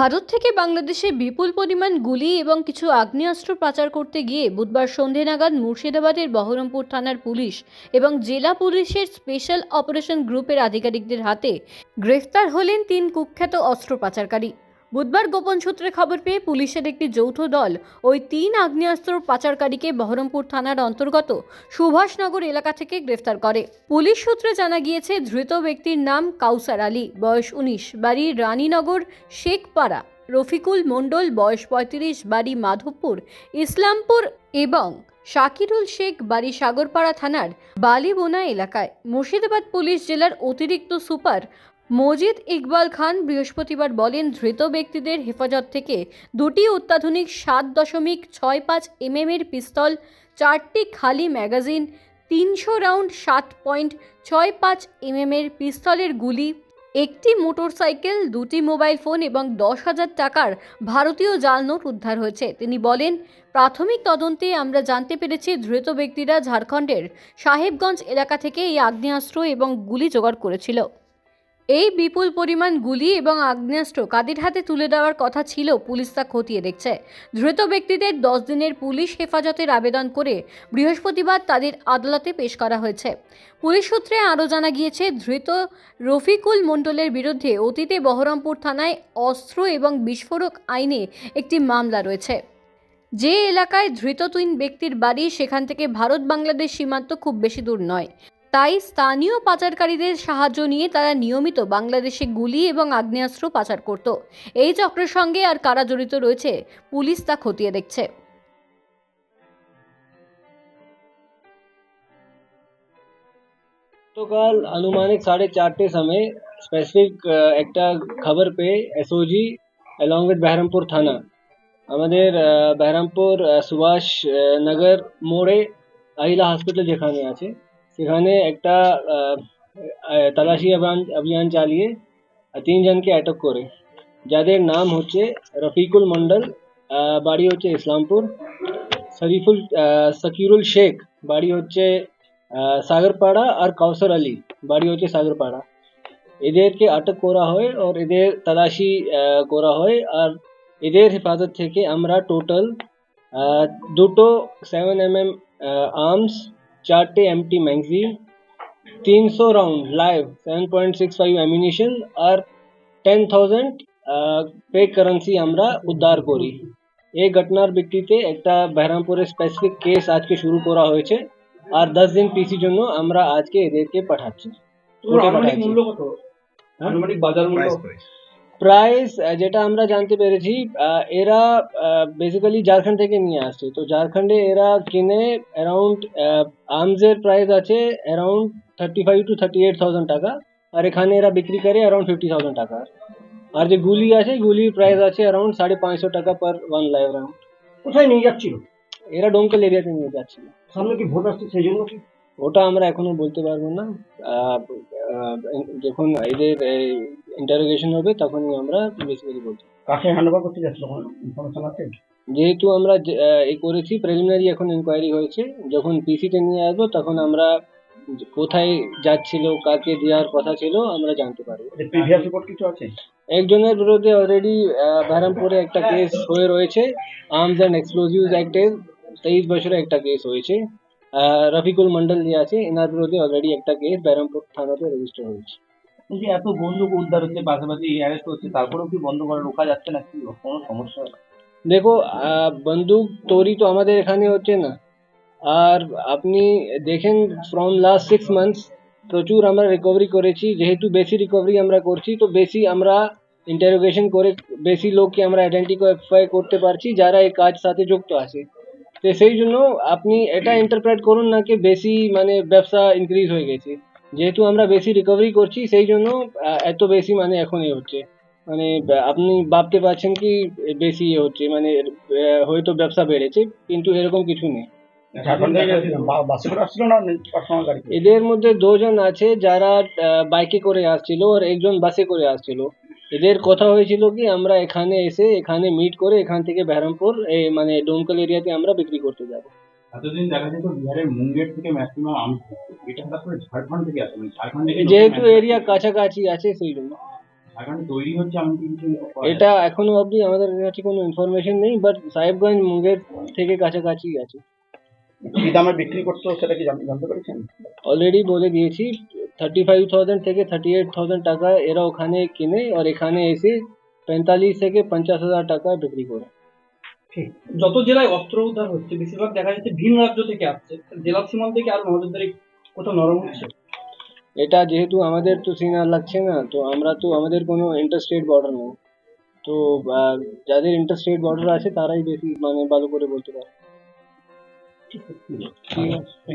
ভারত থেকে বাংলাদেশে বিপুল পরিমাণ গুলি এবং কিছু আগ্নেয়াস্ত্র পাচার করতে গিয়ে বুধবার সন্ধে নাগাদ মুর্শিদাবাদের বহরমপুর থানার পুলিশ এবং জেলা পুলিশের স্পেশাল অপারেশন গ্রুপের আধিকারিকদের হাতে গ্রেফতার হলেন তিন কুখ্যাত অস্ত্র পাচারকারী বুধবার গোপন সূত্রে খবর পেয়ে পুলিশের একটি যৌথ দল ওই তিন আগ্নেয়াস্ত্র পাচারকারীকে বহরমপুর থানার অন্তর্গত সুভাষনগর এলাকা থেকে গ্রেফতার করে। পুলিশ সূত্রে জানা গিয়েছে, ধৃত ব্যক্তির নাম কাউসার আলী, বয়স উনিশ, বাড়ি রানীনগর, শেখপাড়া। রফিকুল মণ্ডল, বয়স পঁয়ত্রিশ, বাড়ি মাধবপুর, ইসলামপুর এবং শাকিরুল শেখ, বাড়ি সাগরপাড়া থানার বালিবোনা এলাকায়। মুর্শিদাবাদ পুলিশ জেলার অতিরিক্ত সুপার মজিদ ইকবাল খান বৃহস্পতিবার বলেন, ধৃত ব্যক্তিদের হেফাজত থেকে দুটি অত্যাধুনিক সাত দশমিক ছয় পাঁচ এমএমের পিস্তল, চারটি খালি ম্যাগাজিন, তিনশো রাউন্ড সাত পয়েন্ট ছয় পাঁচ এমএমের পিস্তলের গুলি, একটি মোটরসাইকেল, দুটি মোবাইল ফোন এবং দশ হাজার টাকার ভারতীয় জাল নোট উদ্ধার হয়েছে। তিনি বলেন, প্রাথমিক তদন্তে আমরা জানতে পেরেছি ধৃত ব্যক্তিরা ঝাড়খণ্ডের সাহেবগঞ্জ এলাকা থেকে এই আগ্নেয়াস্ত্র এবং গুলি জোগাড় করেছিল। এই বিপুল পরিমাণ গুলি এবং আগ্নেয়াস্ত্র কাদের হাতে তুলে দেওয়ার কথা ছিল পুলিশ তা খতিয়ে দেখছে। ধৃত ব্যক্তিদের দশ দিনের পুলিশ হেফাজতের আবেদন করে বৃহস্পতিবার তাদের আদালতে পেশ করা হয়েছে। পুলিশ সূত্রে আরও জানা গিয়েছে, ধৃত রফিকুল মণ্ডলের বিরুদ্ধে অতীতে বহরমপুর থানায় অস্ত্র এবং বিস্ফোরক আইনে একটি মামলা রয়েছে। যে এলাকায় ধৃত তিন ব্যক্তির বাড়ি, সেখান থেকে ভারত বাংলাদেশ সীমান্ত খুব বেশি দূর নয়। তাই স্থানীয় পাচারকারীদের সাহায্য নিয়ে তারা নিয়মিত বাংলাদেশে গুলি এবং আগ্নেয়াস্ত্র পাচার করত এই চক্রের সঙ্গে আর কারা জড়িত রয়েছে পুলিশ তা খতিয়ে দেখছে तो कल अनुमानिक साढ़े चारटे समय স্পেসিফিক একটা খবর পেয়ে এসওজি অ্যালং উইথ বেহরামপুর থানা আমাদের আহ, বেহরামপুর আহ, সুভাষ আহ, নগর মোড়ে আহিলা হসপিটাল যেখানে আছে সেখানে একটা আহ, আহ, তালাশি অভিযান অভিযান চালিয়ে আহ, তিনজনকে অ্যাটাক করে যাদের নাম হচ্ছে রফিকুল মন্ডল আহ, বাড়ি হচ্ছে ইসলামপুর শরীফুল আহ, সকিরুল শেখ বাড়ি হচ্ছে আহ, সাগরপাড়া আর কাউসার আলী বাড়ি হচ্ছে সাগরপাড়া এদেরকে আটক করা হয় আর এদের তালাশি আহ, করা হয় আর এদের হেফাজত থেকে আমরা টোটাল দুটো সেভেন এম এম আর্মস চারটে এমটি ম্যাগজিন তিনশো round live seven point six five ammunition আর টেন থাউজেন্ড পে কারেন্সি আমরা উদ্ধার করি এই ঘটনার ভিত্তিতে একটা বেহরামপুরের স্পেসিফিক কেস আজকে শুরু করা হয়েছে আর দশ দিন পিসির জন্য আমরা আজকে এদেরকে পাঠাচ্ছি আনুমানিক মূল্য কত আনুমানিক বাজার মূল্য? প্রাইস যেটা আমরা জানতে পেরেছি এরা বেসিক্যালি ঝাড়খণ্ড থেকে নিয়ে আসছে। তো ঝাড়খণ্ডে এরা কিনে অ্যারাউন্ড আর্মসের প্রাইস আছে around thirty five to thirty eight thousand টাকা আর এখানে এরা বিক্রি করে অ্যারাউন্ড ফিফটি থাউজেন্ড টাকা। আর যে গুলি আছে গুলির প্রাইস আছে অ্যারাউন্ড সাড়ে পাঁচশো টাকা পার ওয়ান লাইভ রাউন্ড কোথায় নিয়ে যাচ্ছিল? এরা ডোমকল এরিয়াতে নিয়ে যাচ্ছিল। সামনে কি ভোট আসছে সেই জন্য কি? ওটা আমরা এখনও বলতে পারব না। যখন এদের ইন্টারোগেশন হবে তখনই আমরা বেসিক্যালি পারব। কাকে হ্যান্ডওভার করতে যাচ্ছিল? কোনো ইনফরমেশন আছে? যেহেতু আমরা এ করেছি প্রিলিমিনারি এখন ইনকোয়ারি হয়েছে যখন পিসিতে নিয়ে আসব তখন আমরা কোথায় যাচ্ছিল কাকে দেওয়ার কথা ছিল আমরা জানতে পারব। প্রিভিয়াস রিপোর্ট কিছু আছে? একজনের বিরুদ্ধে অলরেডি বেহরামপুরে একটা কেস হয়ে রয়েছে আর্মস অ্যান্ড এক্সপ্লোজিভস অ্যাক্টের তেইশ বছরে একটা কেস হয়েছে। রফিকুল মন্ডল যে আছে এনার বিরুদ্ধে অলরেডি একটা কেস বেহরামপুর থানাতে রেজিস্টার হয়েছে। কিন্তু এত বন্দুক উদ্ধার হচ্ছে, পাশাপাশি অ্যারেস্ট হচ্ছে তারপরেও কি বন্ধ করে রোকা যাচ্ছে না কি কোনো সমস্যা দেখো বন্দুক তৈরি তো আমাদের এখানে হচ্ছে না। আর আপনি দেখেন ফ্রম লাস্ট সিক্স মান্থস প্রচুর আমরা রিকভারি করেছি। যেহেতু বেশি রিকভারি আমরা করছি, তো বেশি আমরা ইন্টারোগেশন করে, বেশি লোককে আমরা আইডেন্টিফাই করতে পারছি, যারা এই কাজ সাথে যুক্ত আছে। তো সেই জন্য আপনি এটা ইন্টারপ্রেট করুন না কি বেশি মানে ব্যবসা ইনক্রিজ হয়ে গেছে। যেহেতু আমরা বেশি রিকভারি করছি সেই জন্য এত বেশি মানে এখন এ হচ্ছে। মানে আপনি ভাবতে পারছেন কি বেশি ইয়ে হচ্ছে মানে হয়তো ব্যবসা বেড়েছে কিন্তু এরকম কিছু নেই। এদের মধ্যে দুজন আছে যারা বাইকে করে আসছিল আর একজন বাসে করে আসছিল। এদের কথা হয়েছিল কি আমরা এখানে এসে এখানে মিট করে এখান থেকে বেহরামপুর মানে ডোমকল এরিয়াতে আমরা বিক্রি করতে যাব। এতদিন দেখা যেত বিহারের মুঙ্গের থেকে ম্যাক্সিমাম আম এটা হঠাৎ করে ঝাড়খণ্ড থেকে আসে মানে ঝাড়খণ্ড যেহেতু এরিয়া কাছাকাছি আছে সেই জন্য আগামী তৈরি হচ্ছে এমন কিছু এটা এখনও অবধি আমাদের কাছে কোনো ইনফরমেশন নেই বাট সাহেবগঞ্জ মুঙ্গের থেকে কাছাকাছি আছে। কি দামে বিক্রি করতো সেটা কি জানতে পেরেছেন? অলরেডি বলে দিয়েছি থার্টি ফাইভ থাউজেন্ড থেকে থার্টি এইট থাউজেন্ড টাকা এরা ওখানে কিনে আর এখানে এসে পঁয়তাল্লিশ থেকে পঞ্চাশ হাজার টাকা বিক্রি করে। যত জেলায় অস্ত্র উদ্ধার হচ্ছে বেশিরভাগ দেখা যাচ্ছে ভিন রাজ্য থেকে আসছে। জেলা সীমান্ত থেকে আর নজরদারি কোথাও নরম হচ্ছে। এটা যেহেতু আমাদের তো সিনা লাগছে না তো আমরা তো আমাদের কোনো ইন্টারস্টেট বর্ডার নেই। তো যাদের ইন্টারস্টেট বর্ডার আছে তারাই বেশি মানে ভালো করে বলতে পারে। ঠিক আছে।